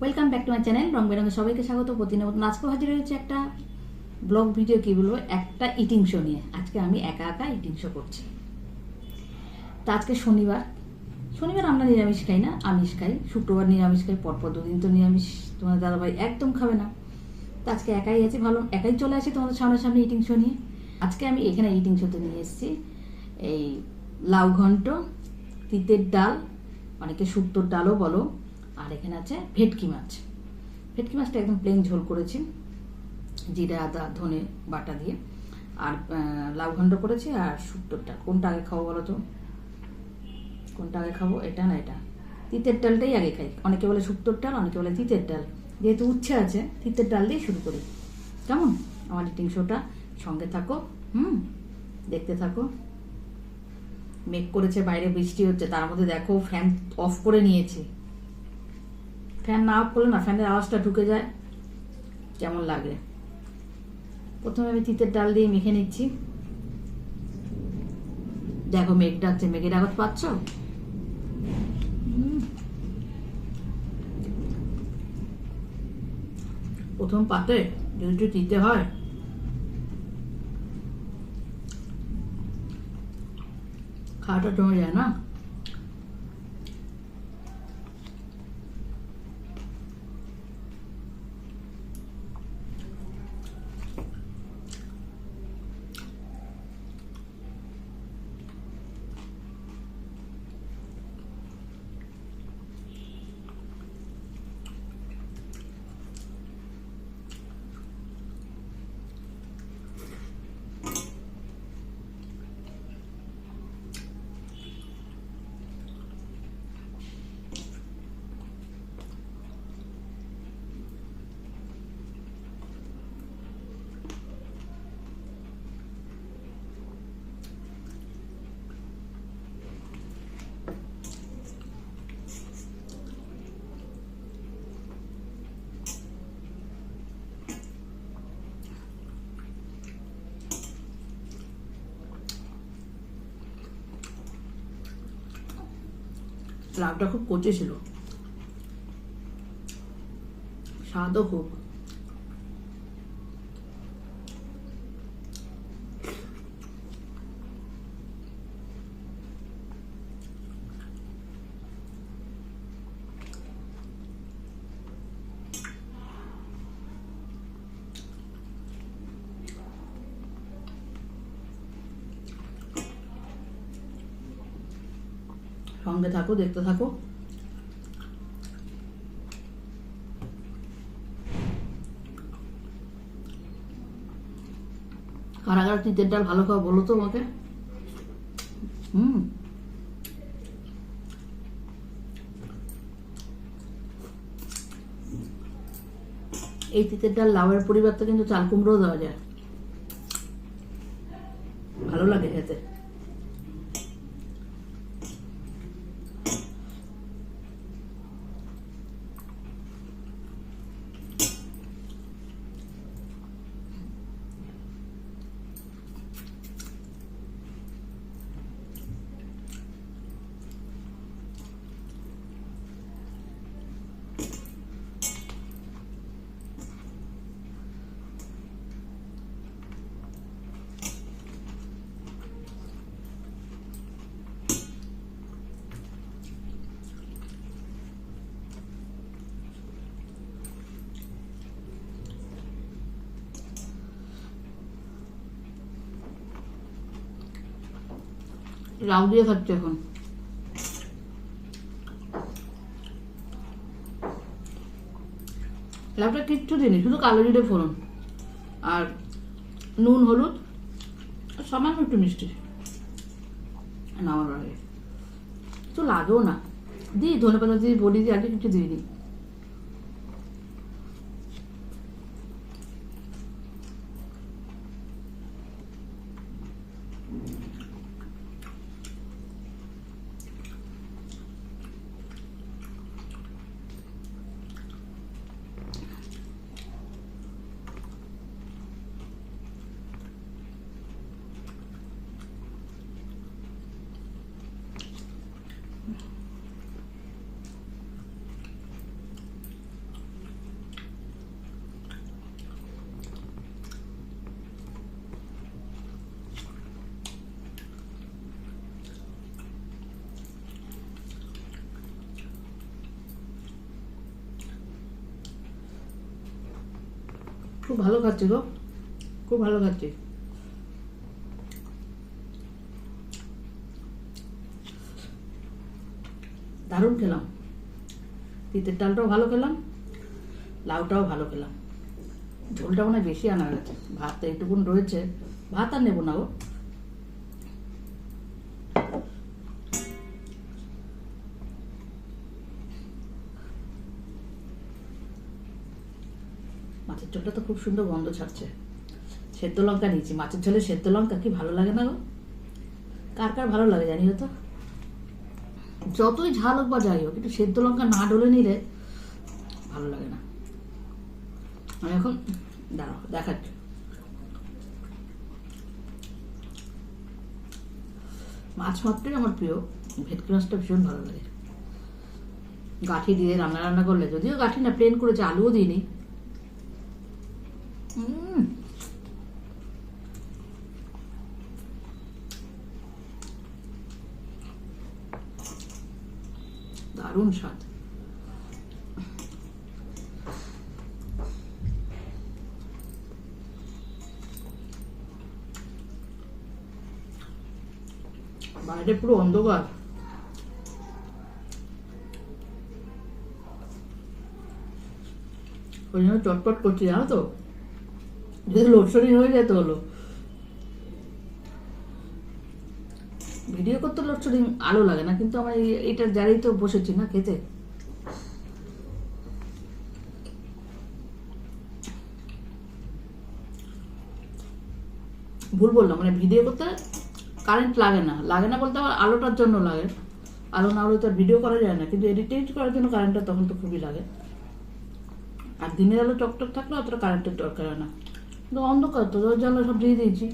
Welcome back to my channel রং বেরঙে সবাইকে স্বাগত। প্রতিদিনের মতন আজকে হাজির হয়েছে একটা ব্লগ ভিডিও কি বলব, একটা ইটিং শো নিয়ে। আজকে আমি একা একা ইটিং শো করছি। তা আজকে শনিবার। শনিবার আমরা নিরামিষ খাই না, আমিষ খাই। শুক্রবার নিরামিষ খাই, পরপর দুদিন তো নিরামিষ তোমার দাদাভাই একদম খাবে না। তো আজকে একাই আছি, ভালো, একাই চলে আসি তোমাদের সামনে সামনে ইটিং শো নিয়ে। আজকে আমি এখানে ইটিং শোতে নিয়ে এসেছি, এই লাউ ঘন্ট, তিতের ডাল, অনেকে শুক্তোর ডালও বলো এখানে আছে ভেটকি মাছ। ভেটকি মাছটা একদম প্লেন ঝোল করেছি। জিরা, আদা, ধনে বাটা দিয়ে। আর লাউ ঘন্ট করেছি আর শুক্তোর ডাল কোনটা আগে খাব বলো তো? কোনটা আগে খাব? এটা না এটা? তিতের ডালটাই আগে খাই। অনেকে বলে শুক্তোর ডাল, অনেকে বলে তিতের ডাল। যেহেতু উচ্ছে আছে, তিতের ডাল দিয়ে শুরু করি। কেমন? আমার ইটিং শোটা সঙ্গে থাকো, হুম? দেখতে থাকো। মেঘ করেছে, বাইরে বৃষ্টি হচ্ছে, তার মধ্যে দেখো ফ্যান অফ করে নিয়েছি। ফ্যান না অফ করলে না, ফ্যানের আওয়াজটা ঢুকে যায়। কেমন লাগে? প্রথমে আমি তিতের ডাল দিয়ে মেখে নিচ্ছি। দেখো মেঘ ডাকছে, মেঘের আওয়াজ পাচ্ছ? প্রথম পাতে যদি একটু দিতে হয়। খাওয়াটা জমে যায় না? লাউটা খুব কচি ছিল। স্বাদও খুব। সঙ্গে থাকো, দেখতে থাকো। কারা কারা তিতের ডাল ভালো খাওয়া বলো তো আমাকে। হুম। এই তিতের ডাল লাউয়ের পরিবর্তে কিন্তু চাল কুমড়োও দেওয়া যায়। ভালো লাগে খেতে। লাউ দিয়ে খাচ্ছে এখন। লাউটা কিচ্ছু দিইনি, শুধু কালো জিরে ফোড়ন আর নুন, হলুদ, আর সামান্য একটু মিষ্টি। নামার আগে। তো লাগেও না। দিই ধনে পাতা দিয়ে বড়ি দিয়ে আগে কিছু দিইনি। খুব ভালো খাচ্ছি গো। খুব ভালো খাচ্ছি। দারুণ খেলাম। তিতের ডালটাও ভালো খেলাম, লাউটাও ভালো খেলাম। ঝোলটা মনে বেশি আনা গেছে ভাতটা একটুকুন রয়েছে। ভাত আর নেব না গো। মাছের ঝোলটা তো খুব সুন্দর গন্ধ ছাড়ছে। সেদ্ধ লঙ্কা নিয়েছি। মাছের ঝোলে সেদ্ধ লঙ্কা কি ভালো লাগে না গো? কার কার ভালো লাগে জানিও তো? যতই ঝাল হোক বা যাই হোক, একটু সেদ্ধ লঙ্কা না ডলে নিলে ভালো লাগে না। আমি এখন, দাঁড়াও, দেখাচ্ছি। মাছ মাত্রই আমার প্রিয়। ভেটকি মাছটা ভীষণ ভালো লাগে। গাঠি দিয়ে রান্না রান্না করলে, যদিও গাঠি না প্লেন করেছে আলুও দিইনি উম। দারুণ স্বাদ বাইরে পুরো অন্ধকার। ওই জন্য চটপট করছি জানো তো? যদি লোডশেডিং হয়ে যেত হলো। ভিডিও করতে লোডশেডিং আলো লাগে না, কিন্তু আমার এটা যারাই তো বসেছি না খেতে। ভুল বললাম মানে ভিডিও করতে কারেন্ট লাগে না। লাগে না বলতে আবার আলোটার জন্য লাগে। আলো না হলে তো ভিডিও করা যায় না, কিন্তু এডিট করার জন্য কারেন্টটা তখন তো খুবই লাগে। আর দিনের আলো টকটক থাকলে অতটা কারেন্টের দরকার হয় না। অন্ধকার তো দরজা জানলা সব দিয়ে দিয়েছি।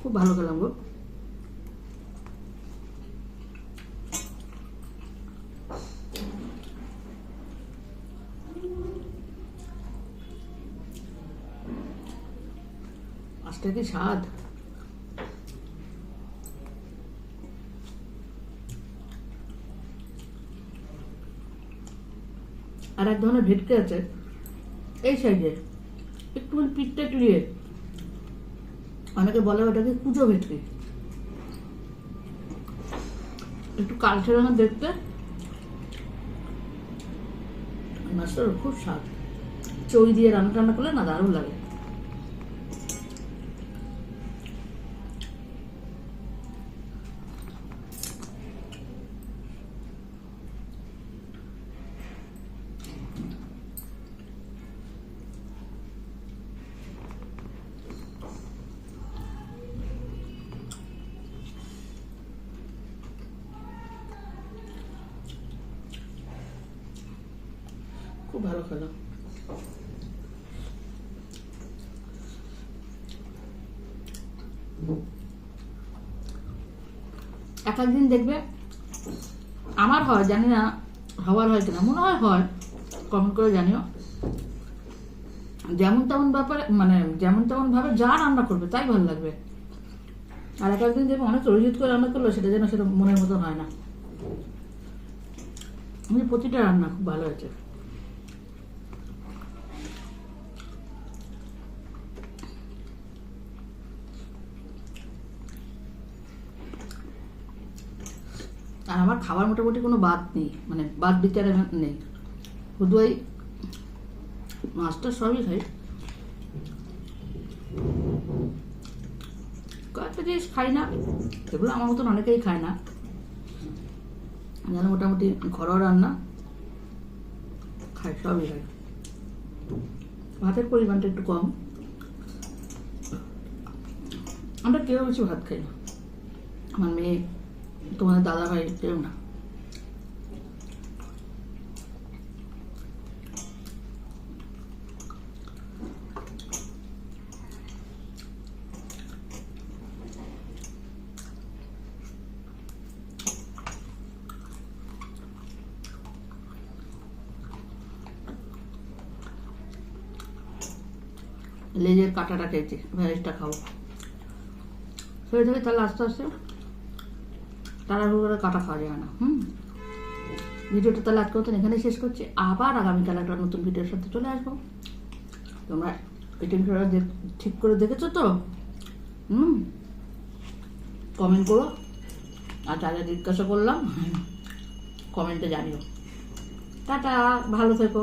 খুব ভালো খেলাম গো। মাছটা কি স্বাদ আর এক ধরনের ভেটকি আছে। এই সাইজের একটুখানি পিঠটা ক্লিয়ে অনেকে বলে ওটাকে কুচো ভেটকি। একটু কালচে রঙের দেখতে। মাছটার খুব স্বাদ। চই দিয়ে রান্না টান্না করলে না দারুণ লাগে। খুব ভালো খেলো। এক একদিন দেখবে আমার হয়, জানি না, হওয়ার হয় কিনা, মনে হয় হয় কমেন্ট করে জানিও। যেমন তেমন ব্যাপারে মানে যেমন তেমন ভাবে যা রান্না করবে, তাই ভালো লাগবে। আর এক একদিন দেখবে অনেক অরিজিৎ করে রান্না করল, সেটা যেন সেটা মনের মতো হয় না। প্রতিটা রান্না খুব ভালো হয়েছে। আর আমার খাবার মোটামুটি কোনো বাদ নেই মানে বাদ বিচারে নেই। শুধু ওই মাছটা সবই খাই। কয়েকটা জিনিস খাই না, এগুলো আমার মতন অনেকেই খায় না। যেন মোটামুটি ঘরোয়া রান্না, খাই, সবই খাই। ভাতের পরিমাণটা একটু কম। আমরা কেউ বেশি ভাত খাই না। আমার মেয়ে তোমাদের দাদা ভাই কেউ না লেজের কাঁটাটা খেয়েছি ভ্যারেজটা খাব হয়ে যাবে তাহলে আস্তে আস্তে তাড়াহুড়ো করে কাটা খাওয়া যায় না, হুম। ভিডিওটা তাহলে আজকে মতন এখানেই শেষ করছি। আবার আগামীকাল একটা নতুন ভিডিওর সাথে চলে আসব। তোমরা ইটিং শোটা ঠিক করে দেখেছ তো, হুম। কমেন্ট করো। আর যা জিজ্ঞাসা করলাম কমেন্টে জানিও। টাটা, ভালো থেকো।